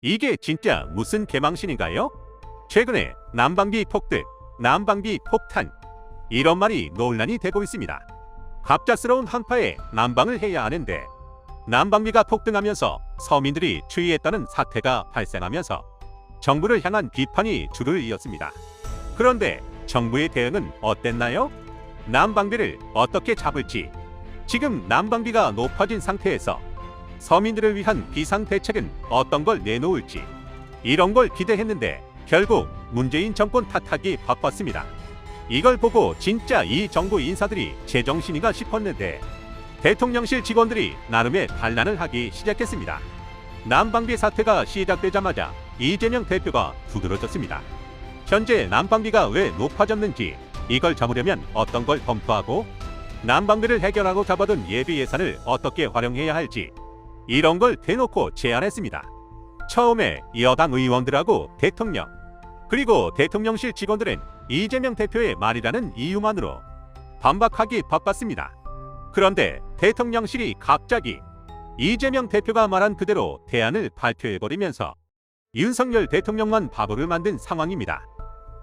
이게 진짜 무슨 개망신인가요? 최근에 난방비 폭등, 난방비 폭탄 이런 말이 논란이 되고 있습니다. 갑작스러운 한파에 난방을 해야 하는데 난방비가 폭등하면서 서민들이 추위했다는 사태가 발생하면서 정부를 향한 비판이 줄을 이었습니다. 그런데 정부의 대응은 어땠나요? 난방비를 어떻게 잡을지 지금 난방비가 높아진 상태에서 서민들을 위한 비상 대책은 어떤 걸 내놓을지 이런 걸 기대했는데 결국 문재인 정권 탓하기 바빴습니다. 이걸 보고 진짜 이 정부 인사들이 제정신인가 싶었는데 대통령실 직원들이 나름의 반란을 하기 시작했습니다. 난방비 사태가 시작되자마자 이재명 대표가 두드러졌습니다. 현재 난방비가 왜 높아졌는지 이걸 잡으려면 어떤 걸 검토하고 난방비를 해결하고 잡아둔 예비 예산을 어떻게 활용해야 할지 이런 걸 대놓고 제안했습니다. 처음에 여당 의원들하고 대통령 그리고 대통령실 직원들은 이재명 대표의 말이라는 이유만으로 반박하기 바빴습니다. 그런데 대통령실이 갑자기 이재명 대표가 말한 그대로 대안을 발표해버리면서 윤석열 대통령만 바보를 만든 상황입니다.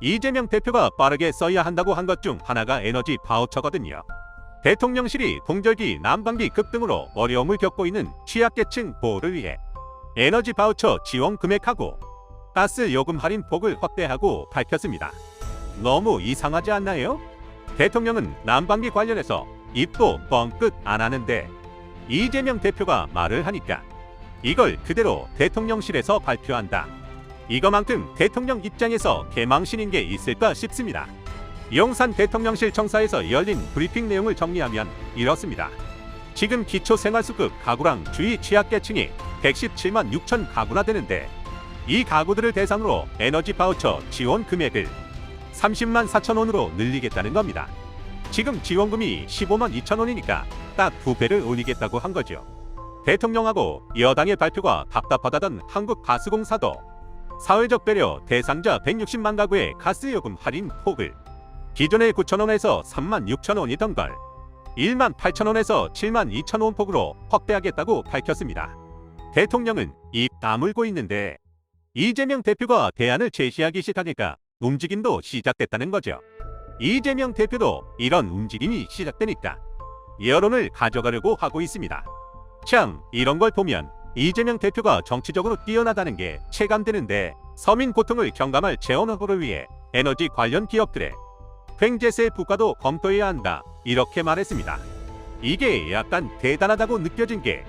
이재명 대표가 빠르게 써야 한다고 한 것 중 하나가 에너지 바우처거든요. 대통령실이 동절기 난방비 급등으로 어려움을 겪고 있는 취약계층 보호를 위해 에너지 바우처 지원 금액하고 가스 요금 할인 폭을 확대하고 밝혔습니다. 너무 이상하지 않나요? 대통령은 난방비 관련해서 입도 뻥끗 안 하는데 이재명 대표가 말을 하니까 이걸 그대로 대통령실에서 발표한다. 이거만큼 대통령 입장에서 개망신인 게 있을까 싶습니다. 용산 대통령실 청사에서 열린 브리핑 내용을 정리하면 이렇습니다. 지금 기초생활수급 가구랑 주위 취약계층이 117만 6천 가구나 되는데 이 가구들을 대상으로 에너지 바우처 지원 금액을 30만 4천 원으로 늘리겠다는 겁니다. 지금 지원금이 15만 2천 원이니까 딱 두 배를 올리겠다고 한 거죠. 대통령하고 여당의 발표가 답답하다던 한국가스공사도 사회적 배려 대상자 160만 가구의 가스 요금 할인 폭을 기존의 9천 원에서 3만 6천 원이던 걸 1만 8천 원에서 7만 2천 원 폭으로 확대하겠다고 밝혔습니다. 대통령은 입 다물고 있는데 이재명 대표가 대안을 제시하기 시작하니까 움직임도 시작됐다는 거죠. 이재명 대표도 이런 움직임이 시작되니까 여론을 가져가려고 하고 있습니다. 참 이런 걸 보면 이재명 대표가 정치적으로 뛰어나다는 게 체감되는데 서민 고통을 경감할 재원 확보를 위해 에너지 관련 기업들의 횡재세 부과도 검토해야 한다 이렇게 말했습니다. 이게 약간 대단하다고 느껴진 게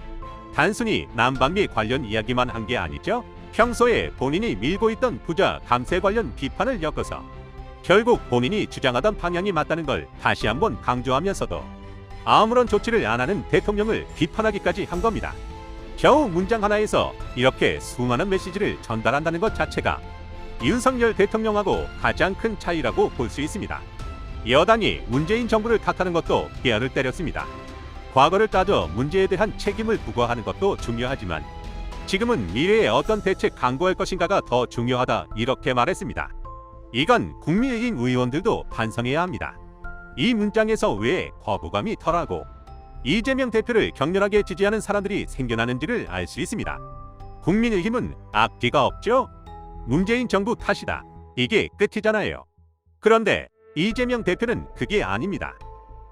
단순히 난방비 관련 이야기만 한 게 아니죠. 평소에 본인이 밀고 있던 부자 감세 관련 비판을 엮어서 결국 본인이 주장하던 방향이 맞다는 걸 다시 한번 강조하면서도 아무런 조치를 안 하는 대통령을 비판하기까지 한 겁니다. 겨우 문장 하나에서 이렇게 수많은 메시지를 전달한다는 것 자체가 윤석열 대통령하고 가장 큰 차이라고 볼 수 있습니다. 여당이 문재인 정부를 탓하는 것도 깨알을 때렸습니다. 과거를 따져 문제에 대한 책임을 부과하는 것도 중요하지만 지금은 미래에 어떤 대책 강구할 것인가가 더 중요하다 이렇게 말했습니다. 이건 국민의힘 의원들도 반성해야 합니다. 이 문장에서 왜 거부감이 덜하고 이재명 대표를 격렬하게 지지하는 사람들이 생겨나는지를 알 수 있습니다. 국민의힘은 앞뒤가 없죠? 문재인 정부 탓이다. 이게 끝이잖아요. 그런데 이재명 대표는 그게 아닙니다.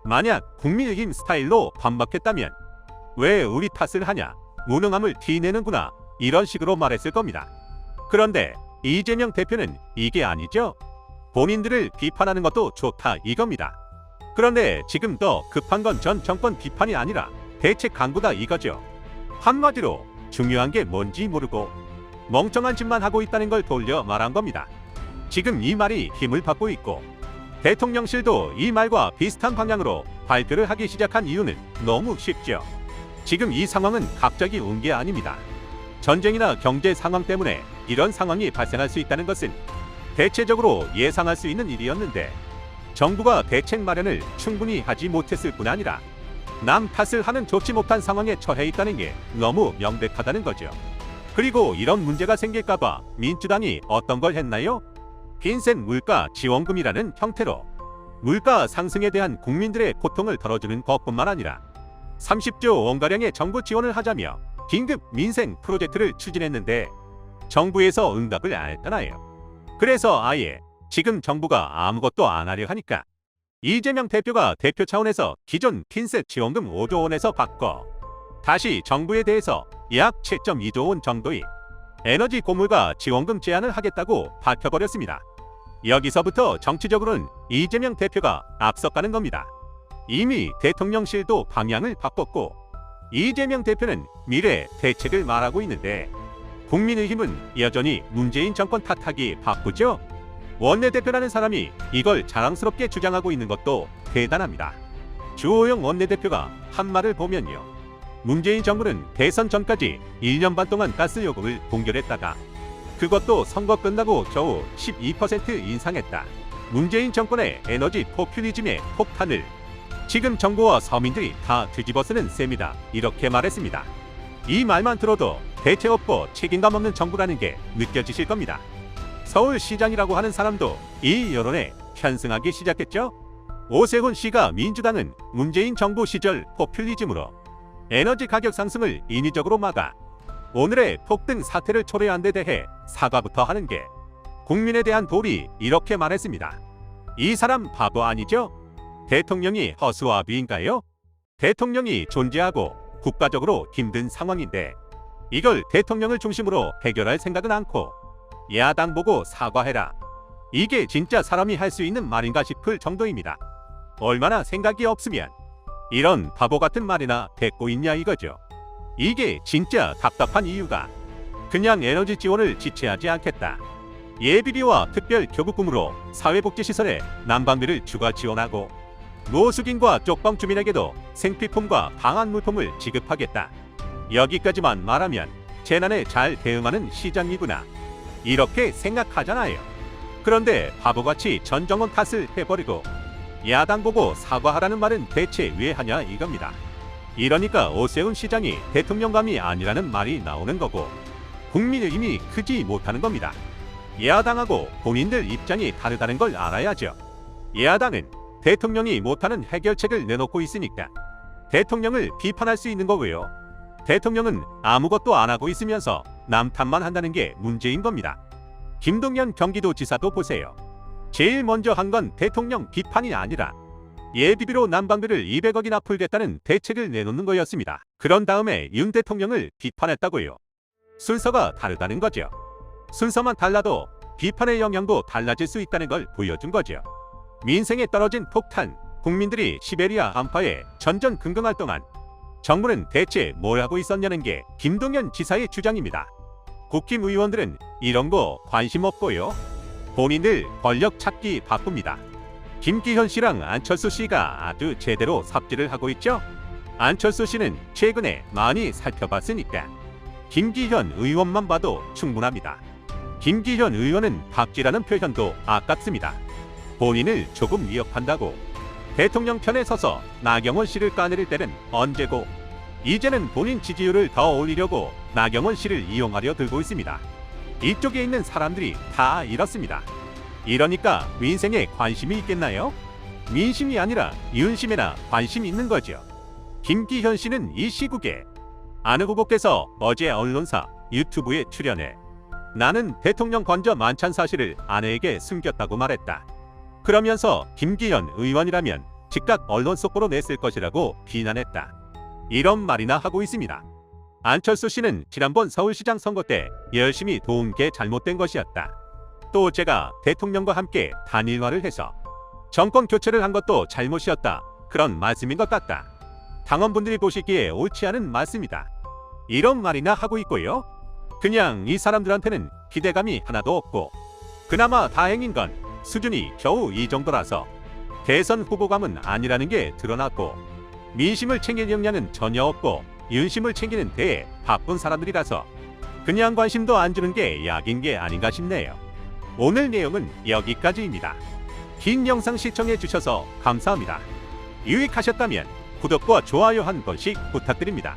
만약 국민의힘 스타일로 반박했다면 왜 우리 탓을 하냐? 무능함을 티내는구나. 이런 식으로 말했을 겁니다. 그런데 이재명 대표는 이게 아니죠? 본인들을 비판하는 것도 좋다 이겁니다. 그런데 지금 더 급한 건 전 정권 비판이 아니라 대책 강구다 이거죠. 한마디로 중요한 게 뭔지 모르고 멍청한 짓만 하고 있다는 걸 돌려 말한 겁니다. 지금 이 말이 힘을 받고 있고 대통령실도 이 말과 비슷한 방향으로 발표를 하기 시작한 이유는 너무 쉽죠. 지금 이 상황은 갑자기 온 게 아닙니다. 전쟁이나 경제 상황 때문에 이런 상황이 발생할 수 있다는 것은 대체적으로 예상할 수 있는 일이었는데 정부가 대책 마련을 충분히 하지 못했을 뿐 아니라 남 탓을 하는 좋지 못한 상황에 처해 있다는 게 너무 명백하다는 거죠. 그리고 이런 문제가 생길까봐 민주당이 어떤 걸 했나요? 빈센 물가 지원금이라는 형태로 물가 상승에 대한 국민들의 고통을 덜어주는 것뿐만 아니라 30조 원가량의 정부 지원을 하자며 긴급 민생 프로젝트를 추진했는데 정부에서 응답을 안 했잖아요. 그래서 아예 지금 정부가 아무것도 안 하려 하니까 이재명 대표가 대표 차원에서 기존 핀셋 지원금 5조 원에서 바꿔 다시 정부에 대해서 약 7.2조 원 정도의 에너지 고물가 지원금 제한을 하겠다고 밝혀버렸습니다. 여기서부터 정치적으로는 이재명 대표가 앞서가는 겁니다. 이미 대통령실도 방향을 바꿨고 이재명 대표는 미래 대책을 말하고 있는데 국민의힘은 여전히 문재인 정권 탓하기 바쁘죠. 원내대표라는 사람이 이걸 자랑스럽게 주장하고 있는 것도 대단합니다. 주호영 원내대표가 한 말을 보면요. 문재인 정부는 대선 전까지 1년 반 동안 가스 요금을 동결했다가 그것도 선거 끝나고 겨우 12% 인상했다. 문재인 정권의 에너지 포퓰리즘의 폭탄을 지금 정부와 서민들이 다 뒤집어쓰는 셈이다. 이렇게 말했습니다. 이 말만 들어도 대책 없고 책임감 없는 정부라는 게 느껴지실 겁니다. 서울시장이라고 하는 사람도 이 여론에 편승하기 시작했죠. 오세훈 씨가 민주당은 문재인 정부 시절 포퓰리즘으로 에너지 가격 상승을 인위적으로 막아 오늘의 폭등 사태를 초래한 데 대해 사과부터 하는 게 국민에 대한 도리 이렇게 말했습니다. 이 사람 바보 아니죠? 대통령이 허수아 비인가요? 대통령이 존재하고 국가적으로 힘든 상황인데 이걸 대통령을 중심으로 해결할 생각은 않고 야당 보고 사과해라. 이게 진짜 사람이 할 수 있는 말인가 싶을 정도입니다. 얼마나 생각이 없으면 이런 바보 같은 말이나 뱉고 있냐 이거죠. 이게 진짜 답답한 이유가 그냥 에너지 지원을 지체하지 않겠다. 예비비와 특별 교부금으로 사회복지시설에 난방비를 추가 지원하고 노숙인과 쪽방 주민에게도 생필품과 방한 물품을 지급하겠다. 여기까지만 말하면 재난에 잘 대응하는 시장이구나. 이렇게 생각하잖아요. 그런데 바보같이 전정원 탓을 해버리고 야당 보고 사과하라는 말은 대체 왜 하냐 이겁니다. 이러니까 오세훈 시장이 대통령감이 아니라는 말이 나오는 거고 국민의 힘이 크지 못하는 겁니다. 야당하고 본인들 입장이 다르다는 걸 알아야죠. 야당은 대통령이 못하는 해결책을 내놓고 있으니까 대통령을 비판할 수 있는 거고요. 대통령은 아무것도 안 하고 있으면서 남 탓만 한다는 게 문제인 겁니다. 김동연 경기도지사도 보세요. 제일 먼저 한 건 대통령 비판이 아니라 예비비로 난방비를 200억이나 풀겠다는 대책을 내놓는 거였습니다. 그런 다음에 윤 대통령을 비판했다고요. 순서가 다르다는 거죠. 순서만 달라도 비판의 영향도 달라질 수 있다는 걸 보여준 거죠. 민생에 떨어진 폭탄, 국민들이 시베리아 한파에 전전 긍긍할 동안 정부는 대체 뭘 하고 있었냐는 게 김동연 지사의 주장입니다. 국힘 의원들은 이런 거 관심 없고요. 본인들 권력 찾기 바쁩니다. 김기현 씨랑 안철수 씨가 아주 제대로 삽질을 하고 있죠. 안철수 씨는 최근에 많이 살펴봤으니까 김기현 의원만 봐도 충분합니다. 김기현 의원은 박지라는 표현도 아깝습니다. 본인을 조금 위협한다고 대통령 편에 서서 나경원 씨를 까내릴 때는 언제고 이제는 본인 지지율을 더 올리려고 나경원 씨를 이용하려 들고 있습니다. 이쪽에 있는 사람들이 다 이렇습니다. 이러니까 민생에 관심이 있겠나요? 민심이 아니라 윤심에나 관심 있는 거죠. 김기현 씨는 이 시국에 안 후보께서 어제 언론사 유튜브에 출연해 나는 대통령 건저 만찬 사실을 아내에게 숨겼다고 말했다. 그러면서 김기현 의원이라면 즉각 언론 속보로 냈을 것이라고 비난했다. 이런 말이나 하고 있습니다. 안철수 씨는 지난번 서울시장 선거 때 열심히 도운 게 잘못된 것이었다. 또 제가 대통령과 함께 단일화를 해서 정권 교체를 한 것도 잘못이었다. 그런 말씀인 것 같다. 당원분들이 보시기에 옳지 않은 말씀이다. 이런 말이나 하고 있고요. 그냥 이 사람들한테는 기대감이 하나도 없고 그나마 다행인 건 수준이 겨우 이 정도라서 대선 후보감은 아니라는 게 드러났고 민심을 챙길 역량은 전혀 없고 윤심을 챙기는 데에 바쁜 사람들이라서 그냥 관심도 안 주는 게 약인 게 아닌가 싶네요. 오늘 내용은 여기까지입니다. 긴 영상 시청해 주셔서 감사합니다. 유익하셨다면 구독과 좋아요 한 번씩 부탁드립니다.